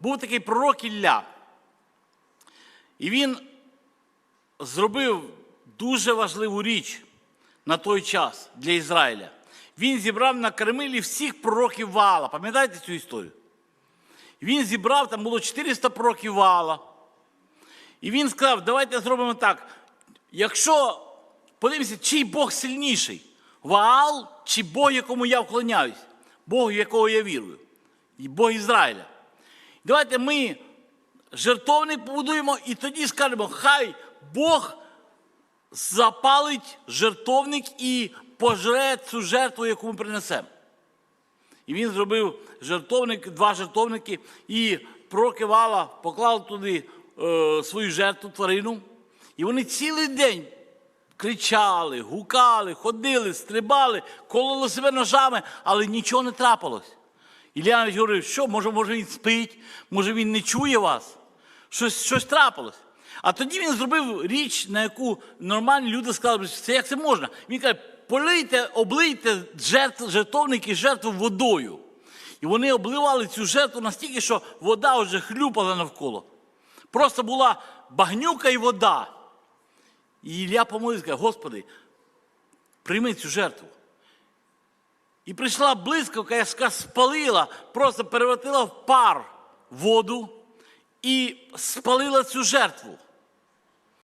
був такий пророк Ілля. І він зробив дуже важливу річ на той час для Ізраїля. Він зібрав на Кармилі всіх пророків Ваала. Пам'ятаєте цю історію? Він зібрав, там було 400 пророків Ваала. І він сказав: давайте зробимо так. Якщо подивимося, чий Бог сильніший, Ваал чи Бог, якому я вклоняюсь, Бог, якого я вірую, і Бог Ізраїля. Давайте ми жертовник побудуємо і тоді скажемо, хай Бог запалить жертовник і пожре цю жертву, яку ми принесемо. І він зробив жертовник, два жертовники, і пророки Вала поклали туди е, свою жертву тварину. І вони цілий день кричали, гукали, ходили, стрибали, кололи себе ножами, але нічого не трапилось. Ілля говорив, що може, може він спить, може він не чує вас. Щось, щось трапилось. А тоді він зробив річ, на яку нормальні люди сказали, б, це як це можна. Він каже, полийте, облийте жертв, жертовники жертву водою. І вони обливали цю жертву настільки, що вода вже хлюпала навколо. Просто була багнюка і вода. І Ілля помолився, каже, Господи, прийми цю жертву. І прийшла блискавка, яка спалила, просто перевертила в пар воду і спалила цю жертву.